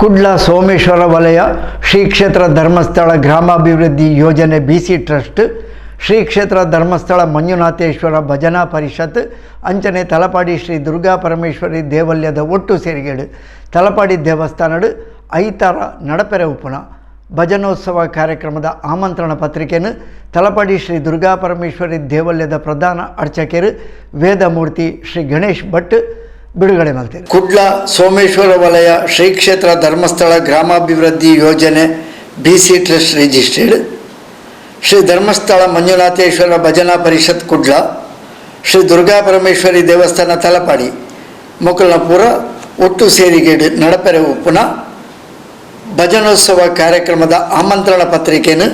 ಕುಡ್ಲ ಸೋಮೇಶ್ವರ ವಲಯ, ಶ್ರೀ ಕ್ಷೇತ್ರ ಧರ್ಮಸ್ಥಳ ಗ್ರಾಮಾಭಿವೃದ್ಧಿ ಯೋಜನೆ ಬಿ ಸಿ ಟ್ರಸ್ಟ್, ಶ್ರೀ ಕ್ಷೇತ್ರ ಧರ್ಮಸ್ಥಳ ಮಂಜುನಾಥೇಶ್ವರ ಭಜನಾ ಪರಿಷತ್, ಅಂಚನೆ ತಲಪಾಡಿ ಶ್ರೀ ದುರ್ಗಾ ಪರಮೇಶ್ವರಿ ದೇವಲ್ಯದ ಒಟ್ಟು ಸೇರಿಗೆಡು, ತಲಪಾಡಿ ದೇವಸ್ಥಾನಡು ಐತಾರ ನಡಪೆರೆ ಉಪನ ಭಜನೋತ್ಸವ ಕಾರ್ಯಕ್ರಮದ ಆಮಂತ್ರಣ ಪತ್ರಿಕೆಯನ್ನು ತಲಪಾಡಿ ಶ್ರೀ ದುರ್ಗಾ ಪರಮೇಶ್ವರಿ ದೇವಲ್ಯದ ಪ್ರಧಾನ ಅರ್ಚಕರು ವೇದಮೂರ್ತಿ ಶ್ರೀ ಗಣೇಶ್ ಭಟ್ ಬಿಡುಗಡೆ ಮಾಡ್ತೇವೆ. ಕುಡ್ಲ ಸೋಮೇಶ್ವರ ವಲಯ ಶ್ರೀ ಕ್ಷೇತ್ರ ಧರ್ಮಸ್ಥಳ ಗ್ರಾಮಾಭಿವೃದ್ಧಿ ಯೋಜನೆ B C trust registered. Shri Dharmasthala Manjunatheshwara ಭಜನಾ ಪರಿಷತ್ ಕುಡ್ಲ. ಶ್ರೀ ದುರ್ಗಾ ಪರಮೇಶ್ವರಿ ದೇವಸ್ಥಾನ ತಲಪಾಡಿ. ಮೊಕಲ್ನಪುರ ಒಟ್ಟು ಸೇರಿಗೇಡು ನಡಪೆರೆ ಉಪ್ಪುನ ಭಜನೋತ್ಸವ ಕಾರ್ಯಕ್ರಮದ ಆಮಂತ್ರಣ ಪತ್ರಿಕೆಯನ್ನು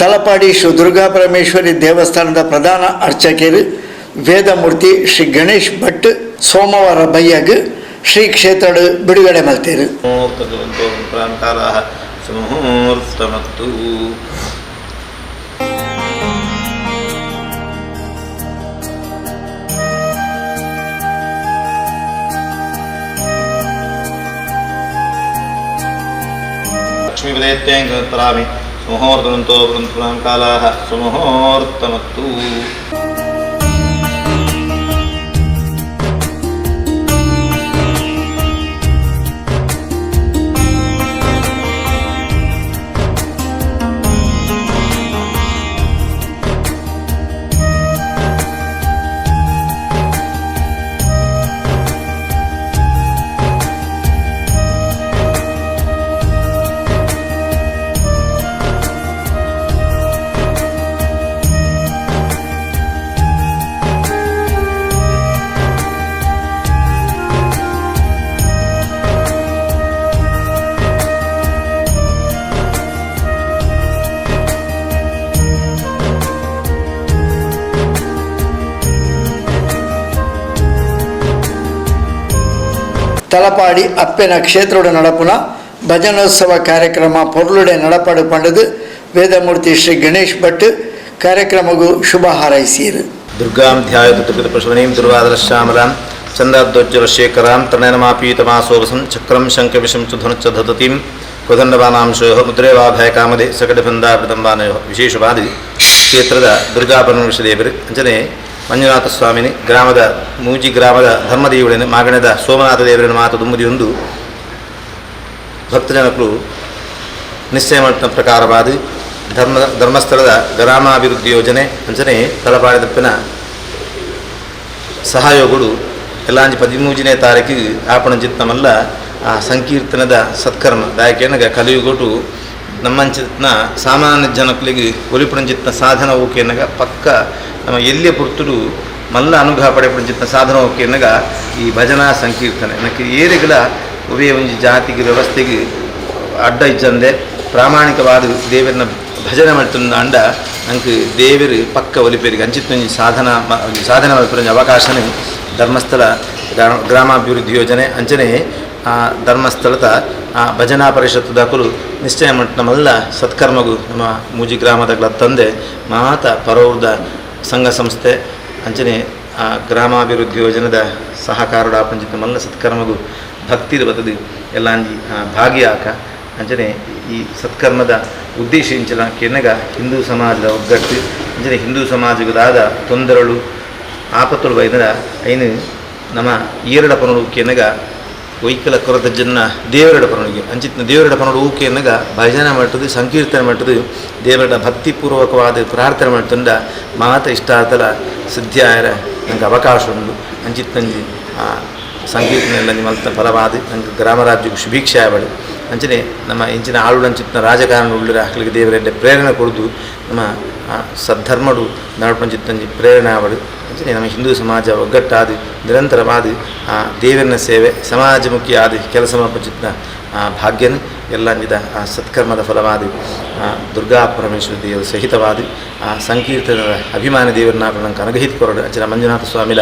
ತಲಪಾಡಿ ಶ್ರೀ ದುರ್ಗಾ ಪರಮೇಶ್ವರಿ ದೇವಸ್ಥಾನದ ಪ್ರಧಾನ ಅರ್ಚಕರು ವೇದಮೂರ್ತಿ ಶ್ರೀ ಗಣೇಶ್ ಭಟ್ ಸೋಮವಾರ ಬೈಯಾಗ ಶ್ರೀ ಕ್ಷೇತ್ರ ಬಿಡುಗಡೆ ಮಾಡ್ತೇನೆ. ಲಕ್ಷ್ಮೀ ಲಕ್ಷ್ಮೀಪದೇತ್ಯಂಕರಾಮಿ ಸುಮುಹೂರ್ತವಂತೋ ಪ್ರಾಂತಾರಾಹ ಸುಮುಹೂರ್ತಮತ್ತು ತಲಪಾಡಿ ಅಪ್ಪೆನ ಕ್ಷೇತ್ರೋಡ ನಡಪುನ ಭಜನೋತ್ಸವ ಕಾರ್ಯಕ್ರಮ ಪೊರ್ಲುಡೆ ನಡಪಾಡು ಪಂಡದು ವೇದಮೂರ್ತಿ ಶ್ರೀ ಗಣೇಶ್ ಭಟ್ ಕಾರ್ಯಕ್ರಮಗೂ ಶುಭ ಹಾರೈಸಿರು ದುರ್ಗಾಂ ಧ್ಯಾಯತು ತ್ರಿಪಿತಪಶುವನೀಂ ದುರ್ವಾದರಶ್ಯಾಮಲಾಂ ಚಂದಾಬ್ದೋಜ್ವಲಶೇಖರಾಂ ತೃಣಯನಮಾಪೀತಮಾಸೋವಸಂ ಚಕ್ರಂ ಶಂಖವಿಷಂ ಚ ಧನುಚ್ಚ ಧತತಿಂ ಕುದಂಡವಾನಾಂಶೋ ಮುದ್ರೇವಾಭಯಕಾಮದೆ ಸಕಟಬಂಧಾವೃತಂಬಾನಯೋ ವಿಶೇಷವಾದಿ ಕ್ಷೇತ್ರದ ದುರ್ಗಾ ಪರಮೇಶ್ವರ ದೇವರು ಅಂಜನೆ ಮಂಜುನಾಥ ಸ್ವಾಮಿನಿ ಗ್ರಾಮದ ಮೂಜಿ ಗ್ರಾಮದ ಧರ್ಮದೇವುಡನು ಮಾಗಣದ ಸೋಮನಾಥ ದೇವರನ್ನು ಮಾತು ದುಮ್ಮದಿಯೊಂದು ಭಕ್ತಜನಕರು ನಿಶ್ಚಯ ಮಾಡಿದ ಪ್ರಕಾರವಾದ ಧರ್ಮ, ಧರ್ಮಸ್ಥಳದ ಗ್ರಾಮಾಭಿವೃದ್ಧಿ ಯೋಜನೆ ಅಂಚನೆ ತಲಪಾಡಿದಪ್ಪಿನ ಸಹಯೋಗಗಳು ಎಲ್ಲಾಂಜಿ ಪದಿಮೂಜನೇ ತಾರೀಕಿಗೆ ಆಪಣ ಚಿತ್ತಮಲ್ಲ ಆ ಸಂಕೀರ್ತನದ ಸತ್ಕರ್ಮ ದಾಯಕೇನಗ ಕಲಿಯುಗೊಟ್ಟು ನಮ್ಮಂಚಿತ್ನ ಸಾಮಾನ್ಯ ಜನಕಲಿಗೆ ಒಲಿಪುಣಂಚಿತ್ನ ಸಾಧನ ಓಕೆನಗ ಪಕ್ಕ ನಮ್ಮ ಎಲ್ಲಿಯ ಪುರ್ತುಡು ಮಲ್ಲ ಅನುಗ್ರಹ ಪಡೆಪುಣಂಚಿತ್ನ ಸಾಧನ ಓಕೆನಗ ಈ ಭಜನಾ ಸಂಕೀರ್ತನೆ. ನನಗೆ ಏರಿಗಳ ಉಭಯ ಒಂಜಿ ಜಾತಿಗೆ ವ್ಯವಸ್ಥೆಗೆ ಅಡ್ಡ ಇಜ್ಜಂದೆ ಪ್ರಾಮಾಣಿಕವಾದ ದೇವರನ್ನ ಭಜನೆ ಮಾಡ್ತುಂಡ ಅಂಡ ನಂಗೆ ದೇವರು ಪಕ್ಕ ಒಲಿಪೇರಿಗೆ ಅಂಚಿತ್ನ ಸಾಧನ ಸಾಧನೆ ಒಲಿಪುರ ಅವಕಾಶನೇ ಧರ್ಮಸ್ಥಳ ಗ್ರಾ- ಗ್ರಾಮಾಭಿವೃದ್ಧಿ ಯೋಜನೆ ಅಂಚನೆ ಧರ್ಮಸ್ಥಳದ ಆ ಭಜನಾ ಪರಿಷತ್ತು ದಾಖಲು ನಿಶ್ಚಯ ಮಲ್ಲ ಸತ್ಕರ್ಮಗು ನಮ್ಮ ಮೂಜಿ ಗ್ರಾಮದ ತಂದೆ ಮಾತ ಪರೌರ್ದ ಸಂಘ ಸಂಸ್ಥೆ ಅಂಚನೆ ಆ ಗ್ರಾಮಾಭಿವೃದ್ಧಿ ಯೋಜನೆದ ಸಹಕಾರದ ಪಂಚಿತ ಮಲ್ಲ ಸತ್ಕರ್ಮಗು ಭಕ್ತಿದ ಬದದು ಎಲ್ಲಾಂಜಿ ಆ, ಆಕ. ಅಂಚನೆ ಈ ಸತ್ಕರ್ಮದ ಉದ್ದೇಶ ಇಂಚನ ಕೆನ್ನಗ ಹಿಂದೂ ಸಮಾಜದ ಒಗ್ಗಟ್ಟು ಅಂಚನೆ ಹಿಂದೂ ಸಮಾಜದಾದ ತೊಂದರೆಗಳು ಆಪತ್ತುಳು ಬೈದರ ಐನು ನಮ್ಮ ಈರಡ ಪನೋಡು ಕೆನ್ನಗ ಒಯ್ಕಲ ಕೊರತ ಜನ ದೇವರಡ ಪರಣಿಗೆ ಅಂಚಿತ್ನ ದೇವರಡ ಪನೋಡು ಊಕೆ ಎನ್ನಗ ಭಜನೆ ಮಾಡ್ತದೆ, ಸಂಕೀರ್ತನೆ ಮಾಡ್ತದೆ. ದೇವರಡ ಭಕ್ತಿಪೂರ್ವಕವಾದ ಪ್ರಾರ್ಥನೆ ಮಾಡ್ತಂಡ ಮಾತ ಇಷ್ಟಾತಲ ಸಿದ್ಧಿಯಾಯರ ನಂಗೆ ಅವಕಾಶ ಉಂಟು. ಅಂಚಿತ್ನಂಜಿ ಆ ಸಂಕೀರ್ತನೆಲ್ಲ ಮಲ್ತ ಫಲವಾದ ನಂಗೆ ಗ್ರಾಮ ರಾಜ್ಯಕ್ಕೆ ಶುಭೀಕ್ಷೆ ಆವಡು ಅಂಚನೆ ನಮ್ಮ ಇಂಚಿನ ಆಳುಡಂಚಿತ್ನ ರಾಜಕಾರಣ ಉಳ್ಳಿರ ಹಕ್ಕಲಿಗೆ ದೇವರೆಡ್ಡೆ ಪ್ರೇರಣೆ ಕೊಡೋದು ನಮ್ಮ ಸದ್ಧರ್ಮಡು ನಡ್ಪಂಚಿತ್ತಂಜಿ ಪ್ರೇರಣಾವಡು ಅಂದರೆ ನಮ್ಮ ಹಿಂದೂ ಸಮಾಜ ಒಗ್ಗಟ್ಟಾದಿ, ನಿರಂತರವಾದ, ಆ ದೇವರನ ಸೇವೆ, ಸಮಾಜಮುಖಿ ಆದ, ಕೆಲಸ ಆ, ಭಾಗ್ಯನ ಎಲ್ಲಂಜಿದ ಆ, ಸತ್ಕರ್ಮದ ಫಲವಾದಿ ದುರ್ಗಾ ಪರಮೇಶ್ವರ ದೇವರು ಸಹಿತವಾದಿ, ಆ ಸಂಕೀರ್ತನದ ಅಭಿಮಾನಿ ದೇವರನ್ನ ನಂಗೆ ಅನುಗ್ರಹಿತ ಕೊರಡು. ಅಚ್ಚರ ಮಂಜುನಾಥ ಸ್ವಾಮಿಲ,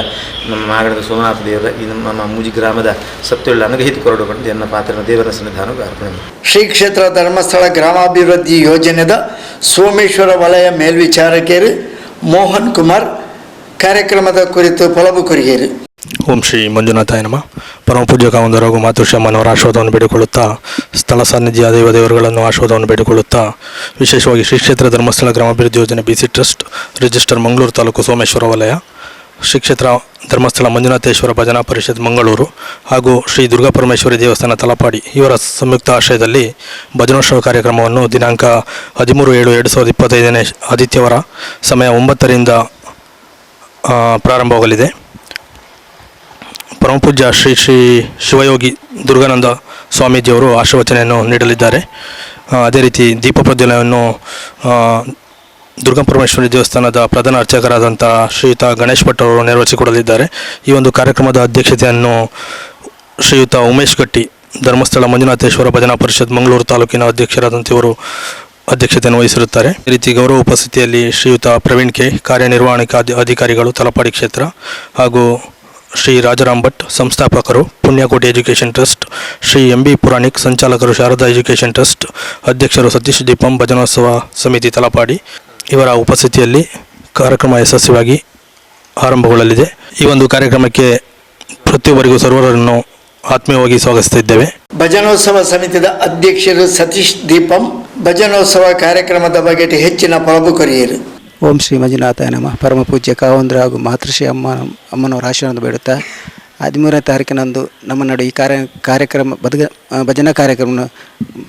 ನಮ್ಮ ಮಾಗಣದ ಸೋಮನಾಥ ದೇವರ, ಈ ನಮ್ಮ ಮೂಜಿ ಗ್ರಾಮದ ಸತ್ಯಳ್ಳ ಅನುಗ್ರಹಿತ ಕೊರಡು ಬಂದು ಎನ್ನ ಪಾತ್ರನ ದೇವರ ಸನ್ನಿಧಾನಕ್ಕೆ ಅರ್ಪಣೆ. ಶ್ರೀ ಕ್ಷೇತ್ರ ಧರ್ಮಸ್ಥಳ ಗ್ರಾಮಾಭಿವೃದ್ಧಿ ಯೋಜನೆದ ಸೋಮೇಶ್ವರ ವಲಯ ಮೇಲ್ವಿಚಾರಕರು ಮೋಹನ್ ಕುಮಾರ್ ಕಾರ್ಯಕ್ರಮದ ಕುರಿತು ಪೊಲಬು ಕೊರಿಗೇರು. ಓಂ ಶ್ರೀ ಮಂಜುನಾಥಾಯ ನಮ. ಪರಮ ಪೂಜ್ಯ ಕಾವಂದರ ಹಾಗೂ ಮಾತೃಶ್ಯಾಮನವರ ಆಶೀರ್ವಾದವನ್ನು ಬೇಡಿಕೊಳ್ಳುತ್ತಾ, ಸ್ಥಳ ಸಾನ್ನಿಧ್ಯ ದೇವ ದೇವರುಗಳನ್ನು ಆಶೀರ್ವಾದವನ್ನು ಬೇಡಿಕೊಳ್ಳುತ್ತಾ, ವಿಶೇಷವಾಗಿ ಶ್ರೀ ಕ್ಷೇತ್ರ ಧರ್ಮಸ್ಥಳ ಗ್ರಾಮಾಭಿವೃದ್ಧಿ ಯೋಜನೆ B C trust register Mangaluru taluk Someshwara ವಲಯ. ಶ್ರೀ ಕ್ಷೇತ್ರ ಧರ್ಮಸ್ಥಳ ಮಂಜುನಾಥೇಶ್ವರ ಭಜನಾ ಪರಿಷತ್ ಮಂಗಳೂರು ಹಾಗೂ ಶ್ರೀ ದುರ್ಗಾ ಪರಮೇಶ್ವರಿ ದೇವಸ್ಥಾನ ತಲಪಾಡಿ ಇವರ ಸಂಯುಕ್ತ ಆಶ್ರಯದಲ್ಲಿ ಭಜನೋತ್ಸವ ಕಾರ್ಯಕ್ರಮವನ್ನು ದಿನಾಂಕ ಹದಿಮೂರು ಏಳು ಎರಡು ಸಾವಿರದ ಇಪ್ಪತ್ತೈದನೇ ಆದಿತ್ಯವಾರ ಸಮಯ ಒಂಬತ್ತರಿಂದ ಪ್ರಾರಂಭವಾಗಲಿದೆ. ಪರಮಪೂಜ್ಯ ಶ್ರೀ ಶ್ರೀ ಶಿವಯೋಗಿ ದುರ್ಗಾನಂದ ಸ್ವಾಮೀಜಿಯವರು ಆಶೀರ್ವಚನೆಯನ್ನು ನೀಡಲಿದ್ದಾರೆ. ಅದೇ ರೀತಿ ದೀಪ ಪ್ರಜ್ವಲನೆಯನ್ನು ದುರ್ಗಾಪರಮೇಶ್ವರಿ ದೇವಸ್ಥಾನದ ಪ್ರಧಾನ ಅರ್ಚಕರಾದಂಥ ಶ್ರೀಯುತ ಗಣೇಶ್ ಭಟ್ ಅವರು ನೆರವೇರಿಸಿಕೊಡಲಿದ್ದಾರೆ ಈ ಒಂದು ಕಾರ್ಯಕ್ರಮದ ಅಧ್ಯಕ್ಷತೆಯನ್ನು ಶ್ರೀಯುತ ಉಮೇಶ್ ಕಟ್ಟಿ ಧರ್ಮಸ್ಥಳ ಮಂಜುನಾಥೇಶ್ವರ ಭಜನಾ ಪರಿಷತ್ ಮಂಗಳೂರು ತಾಲೂಕಿನ ಅಧ್ಯಕ್ಷರಾದಂಥ ಇವರು ಅಧ್ಯಕ್ಷತೆಯನ್ನು ವಹಿಸಿರುತ್ತಾರೆ. ಈ ರೀತಿ ಗೌರವ ಉಪಸ್ಥಿತಿಯಲ್ಲಿ ಶ್ರೀಯುತ ಪ್ರವೀಣ್ ಕೆ ಕಾರ್ಯನಿರ್ವಹಣಾ ಅಧಿಕಾರಿಗಳು, ತಲಪಾಡಿ ಕ್ಷೇತ್ರ ಹಾಗೂ Shri Rajaram Bhat, ಸಂಸ್ಥಾಪಕರು, Punyakoti education trust, Shri M B Puranik, ಸಂಚಾಲಕರು Sharada education trust, ಅಧ್ಯಕ್ಷರು ಸತೀಶ್ ದೀಪಂ, ಭಜನೋತ್ಸವ ಸಮಿತಿ, ತಲಪಾಡಿ ಇವರ ಉಪಸ್ಥಿತಿಯಲ್ಲಿ ಕಾರ್ಯಕ್ರಮ ಯಶಸ್ವಿಯಾಗಿ ಆರಂಭಗೊಳ್ಳಲಿದೆ. ಈ ಒಂದು ಕಾರ್ಯಕ್ರಮಕ್ಕೆ ಪ್ರತಿಯೊಬ್ಬರಿಗೂ ಸರ್ವರನ್ನು ಆತ್ಮೀಯವಾಗಿ ಸ್ವಾಗತಿಸುತ್ತಿದ್ದೇವೆ. ಭಜನೋತ್ಸವ ಸಮಿತಿಯ ಅಧ್ಯಕ್ಷರು ಸತೀಶ್ ದೀಪಂ ಭಜನೋತ್ಸವ ಕಾರ್ಯಕ್ರಮದ ಬಗ್ಗೆ ಹೆಚ್ಚಿನ ಪ್ರಭುಕರಿಯರು ಓಂ ಶ್ರೀ ಮಂಜುನಾಥ ನಮ. ಪರಮ ಪೂಜ್ಯ ಕಾವಂದ್ರ ಹಾಗೂ ಮಾತೃಶ್ರೀ ಅಮ್ಮ ಅಮ್ಮನವರ ಆಶೀರ್ವಾದ ಬೇಡುತ್ತಾ ಹದಿಮೂರನೇ ತಾರೀಕಿನಂದು ನಮ್ಮ ನಡು ಈ ಕಾರ್ಯ, ಕಾರ್ಯಕ್ರಮ, ಬದಗ ಭಜನಾ ಕಾರ್ಯಕ್ರಮವನ್ನು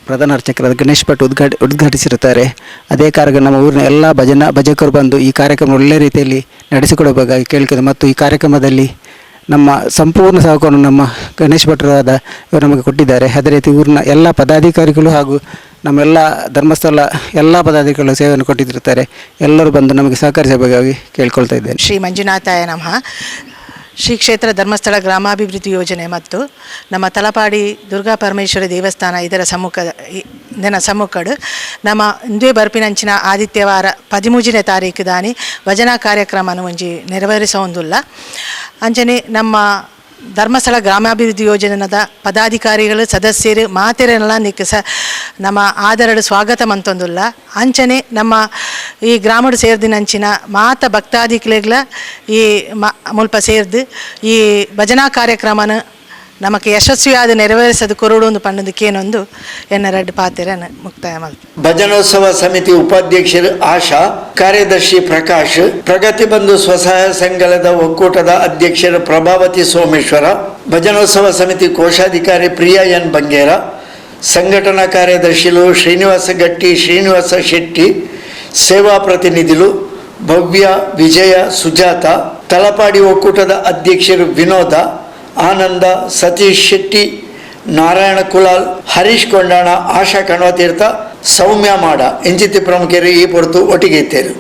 ಪ್ರಧಾನ ಅರ್ಚಕರಾದ ಗಣೇಶ್ ಭಟ್ ಉದ್ಘಾಟ, ಉದ್ಘಾಟಿಸಿರುತ್ತಾರೆ. ಅದೇ ಕಾರ್ಯಕ್ರಮ ನಮ್ಮ ಊರಿನ ಎಲ್ಲ ಭಜನಾ ಭಜಕರು ಬಂದು ಈ ಕಾರ್ಯಕ್ರಮ ಒಳ್ಳೆ ರೀತಿಯಲ್ಲಿ ನಡೆಸಿಕೊಡಬೇಕಾಗಿ ಕೇಳ್ತದೆ. ಮತ್ತು ಈ ಕಾರ್ಯಕ್ರಮದಲ್ಲಿ ನಮ್ಮ ಸಂಪೂರ್ಣ ಸಹಕಾರವನ್ನು ನಮ್ಮ ಗಣೇಶ್ ಭಟ್ರಾದ ಇವರು ನಮಗೆ ಕೊಟ್ಟಿದ್ದಾರೆ. ಅದೇ ರೀತಿ ಊರಿನ ಎಲ್ಲ ಪದಾಧಿಕಾರಿಗಳು ಹಾಗೂ ನಮ್ಮೆಲ್ಲ ಧರ್ಮಸ್ಥಳ ಎಲ್ಲ ಪದಾಧಿಕಾರಿಗಳು ಸೇವೆಯನ್ನು ಕೊಟ್ಟಿದ್ದಿರುತ್ತಾರೆ ಎಲ್ಲರೂ ಬಂದು ನಮಗೆ ಸಹಕರಿಸಬೇಕಾಗಿ ಕೇಳ್ಕೊಳ್ತಾ ಇದ್ದೇನೆ. ಶ್ರೀ ಮಂಜುನಾಥಾಯ ನಮಃ. ಶ್ರೀ ಕ್ಷೇತ್ರ ಧರ್ಮಸ್ಥಳ ಗ್ರಾಮಾಭಿವೃದ್ಧಿ ಯೋಜನೆ ಮತ್ತು ನಮ್ಮ ತಲಪಾಡಿ ದುರ್ಗಾ ಪರಮೇಶ್ವರಿ ದೇವಸ್ಥಾನ ಇದರ ಸಮ್ಮುಖ ಇದರ ಸಮ್ಮುಖಡು. ನಮ್ಮ ಇಂದೇ ಬರ್ಪಿನಂಚಿನ ಆದಿತ್ಯವಾರ ಪದಿಮೂಜನೇ ತಾರೀಕು ದಾನಿ ಭಜನಾ ಕಾರ್ಯಕ್ರಮನ ಒಂಜಿ ನೆರವೇರಿಸೊಂದುಲ್ಲ. ಅಂಚನೆ ನಮ್ಮ ಧರ್ಮಸ್ಥಳ ಗ್ರಾಮಾಭಿವೃದ್ಧಿ ಯೋಜನೆದ ಪದಾಧಿಕಾರಿಗಳು, ಸದಸ್ಯರು ಮಾತೆರೆಲ್ಲ ನಿಕ್ಕ ಸ ನಮ್ಮ ಆದರಡು ಸ್ವಾಗತ ಮಂತೊಂದುಲ್ಲ ಅಂಚನೆ ನಮ್ಮ ಈ ಗ್ರಾಮಡು ಸೇರ್ದಿನಂಚಿನ ಮಾತ ಭಕ್ತಾದಿಕ್ಲೆಗ್ಲ ಈ ಮ ಮುಲ್ಪ ಸೇರ್ದು ಈ ಭಜನಾ ಕಾರ್ಯಕ್ರಮನ ನಮಗೆ ಯಶಸ್ವಿಯಾದ ನೆರವೇರಿಸದು ಕೊರಡು ಪಂಡದಕ್ಕೇನೊಂದು ಎನ್ನ ರೆಡ್ ಪಾತೆರನ್ನು ಮುಕ್ತಾಯ ಮಾಡ್ತು ಭಜನೋತ್ಸವ ಸಮಿತಿ ಉಪಾಧ್ಯಕ್ಷರು ಆಶಾ, ಕಾರ್ಯದರ್ಶಿ ಪ್ರಕಾಶ್, ಪ್ರಗತಿ ಬಂಧು ಸ್ವಸಹಾಯ ಸಂಘದ ಒಕ್ಕೂಟದ ಅಧ್ಯಕ್ಷರು ಪ್ರಭಾವತಿ ಸೋಮೇಶ್ವರ, ಭಜನೋತ್ಸವ ಸಮಿತಿ ಕೋಶಾಧಿಕಾರಿ ಪ್ರಿಯಾ ಎನ್ ಬಂಗೇರ, ಸಂಘಟನಾ ಕಾರ್ಯದರ್ಶಿಲು ಶ್ರೀನಿವಾಸ ಗಟ್ಟಿ, ಶ್ರೀನಿವಾಸ ಶೆಟ್ಟಿ, ಸೇವಾ ಪ್ರತಿನಿಧಿಗಳು ಭವ್ಯ ವಿಜಯ ಸುಜಾತ, ತಲಪಾಡಿ ಒಕ್ಕೂಟದ ಅಧ್ಯಕ್ಷರು ವಿನೋದ ಆನಂದ, ಸತೀಶ್ ಶೆಟ್ಟಿ, ನಾರಾಯಣ ಕುಲಾಲ್, ಹರೀಶ್ ಕೊಂಡಾಣ, ಆಶಾ ಕಣ್ವತೀರ್ಥ, ಸೌಮ್ಯ ಮಾಡ, ಎಂಜಿತಿ ಪ್ರಮುಖರು ಈ ಪೊರ್ತು ಒಟ್ಟಿಗೆ ಇತ್ತೇರು.